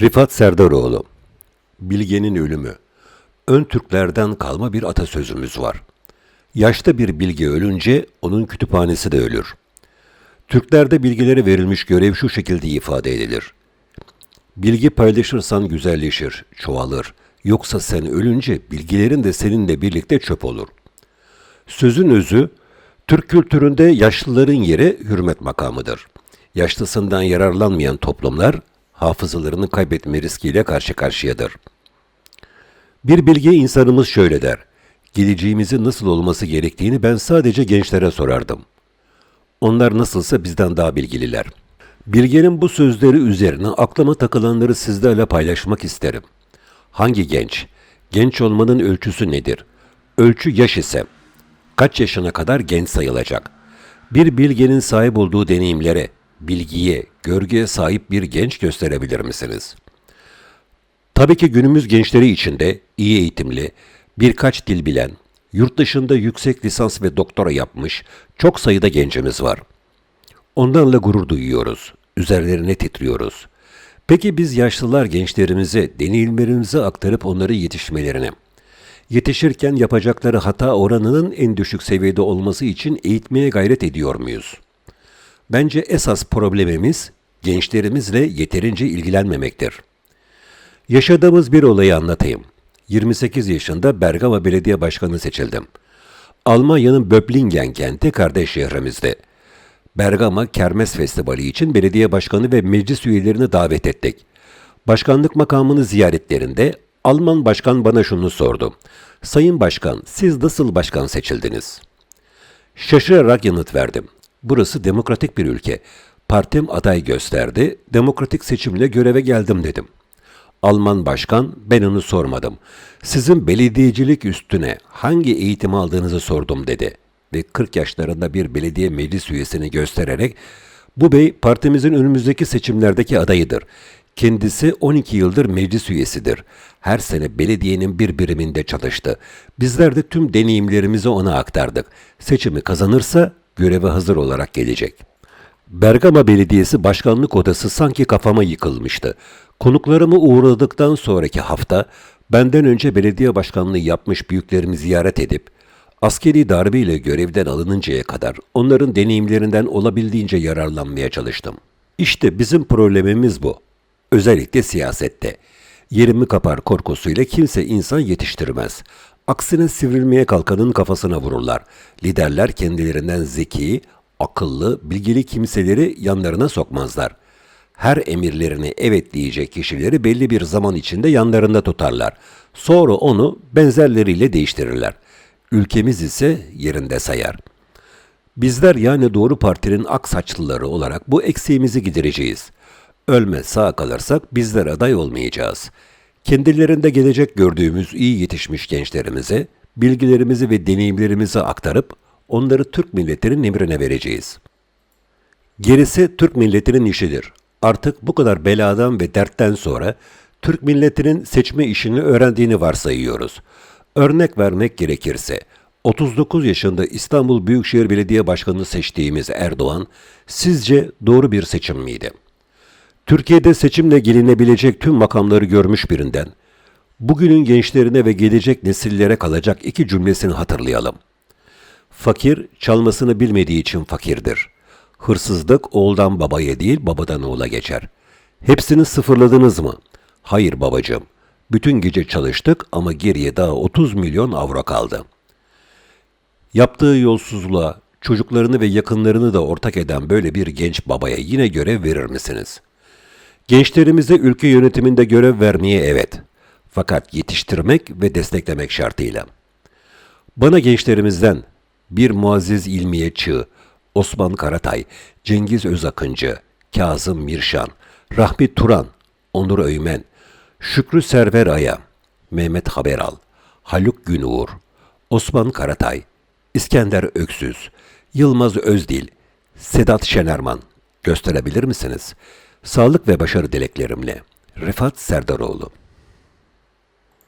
Rifat Serdaroğlu Bilgenin ölümü Ön Türklerden kalma bir atasözümüz var. Yaşta bir bilge ölünce onun kütüphanesi de ölür. Türklerde bilgilere verilmiş görev şu şekilde ifade edilir. Bilgi paylaşırsan güzelleşir, çoğalır. Yoksa sen ölünce bilgilerin de seninle birlikte çöp olur. Sözün özü, Türk kültüründe yaşlıların yeri hürmet makamıdır. Yaşlısından yararlanmayan toplumlar hafızalarını kaybetme riskiyle karşı karşıyadır. Bir bilge insanımız şöyle der. Geleceğimizin nasıl olması gerektiğini ben sadece gençlere sorardım. Onlar nasılsa bizden daha bilgililer. Bilgenin bu sözleri üzerine aklıma takılanları sizlerle paylaşmak isterim. Hangi genç? Genç olmanın ölçüsü nedir? Ölçü yaş ise kaç yaşına kadar genç sayılacak? Bir bilgenin sahip olduğu deneyimlere, bilgiye, görgüye sahip bir genç gösterebilir misiniz? Tabii ki günümüz gençleri içinde iyi eğitimli, birkaç dil bilen, yurt dışında yüksek lisans ve doktora yapmış çok sayıda gencimiz var. Onlarla gurur duyuyoruz, üzerlerine titriyoruz. Peki biz yaşlılar gençlerimize, deneyimlerimizi aktarıp onları yetişmelerine, yetişirken yapacakları hata oranının en düşük seviyede olması için eğitmeye gayret ediyor muyuz? Bence esas problemimiz gençlerimizle yeterince ilgilenmemektir. Yaşadığımız bir olayı anlatayım. 28 yaşında Bergama Belediye Başkanı seçildim. Almanya'nın Böblingen kenti kardeş şehrimizde. Bergama Kermes Festivali için belediye başkanı ve meclis üyelerini davet ettik. Başkanlık makamını ziyaretlerinde Alman başkan bana şunu sordu. Sayın Başkan, siz nasıl başkan seçildiniz? Şaşırarak yanıt verdim. Burası demokratik bir ülke. Partim aday gösterdi, demokratik seçimle göreve geldim dedim. Alman başkan, ben onu sormadım. Sizin belediyecilik üstüne hangi eğitim aldığınızı sordum dedi. Ve 40 yaşlarında bir belediye meclis üyesini göstererek, bu bey partimizin önümüzdeki seçimlerdeki adayıdır. Kendisi 12 yıldır meclis üyesidir. Her sene belediyenin bir biriminde çalıştı. Bizler de tüm deneyimlerimizi ona aktardık. Seçimi kazanırsa göreve hazır olarak gelecek. Bergama Belediyesi Başkanlık Odası sanki kafama yıkılmıştı. Konuklarımı uğradıktan sonraki hafta benden önce belediye başkanlığı yapmış büyüklerimi ziyaret edip askeri darbeyle görevden alınıncaya kadar onların deneyimlerinden olabildiğince yararlanmaya çalıştım. İşte bizim problemimiz bu. Özellikle siyasette. Yerimi kapar korkusuyla kimse insan yetiştirmez. Aksine sivrilmeye kalkanın kafasına vururlar. Liderler kendilerinden zeki, akıllı, bilgili kimseleri yanlarına sokmazlar. Her emirlerini evet diyecek kişileri belli bir zaman içinde yanlarında tutarlar. Sonra onu benzerleriyle değiştirirler. Ülkemiz ise yerinde sayar. Bizler yani Doğru Parti'nin ak saçlıları olarak bu eksiğimizi gidereceğiz. Ölme sağ kalırsak bizler aday olmayacağız. Kendilerinde gelecek gördüğümüz iyi yetişmiş gençlerimize bilgilerimizi ve deneyimlerimizi aktarıp onları Türk milletinin emrine vereceğiz. Gerisi Türk milletinin işidir. Artık bu kadar beladan ve dertten sonra Türk milletinin seçme işini öğrendiğini varsayıyoruz. Örnek vermek gerekirse 39 yaşında İstanbul Büyükşehir Belediye Başkanı seçtiğimiz Erdoğan sizce doğru bir seçim miydi? Türkiye'de seçimle gelinebilecek tüm makamları görmüş birinden bugünün gençlerine ve gelecek nesillere kalacak iki cümlesini hatırlayalım. Fakir çalmasını bilmediği için fakirdir. Hırsızlık oğuldan babaya değil babadan oğula geçer. Hepsini sıfırladınız mı? Hayır babacığım. Bütün gece çalıştık ama geriye daha 30 milyon avro kaldı. Yaptığı yolsuzluğa çocuklarını ve yakınlarını da ortak eden böyle bir genç babaya yine görev verir misiniz? Gençlerimize ülke yönetiminde görev vermeye evet. Fakat yetiştirmek ve desteklemek şartıyla. Bana gençlerimizden bir Muazzez İlmiye Çığ, Osman Karatay, Cengiz Özakıncı, Kazım Mirşan, Rahmi Turan, Onur Öymen, Şükrü Server Aya, Mehmet Haberal, Haluk Günuğur, Osman Karatay, İskender Öksüz, Yılmaz Özdil, Sedat Şenerman gösterebilir misiniz? Sağlık ve başarı dileklerimle. Rifat Serdaroğlu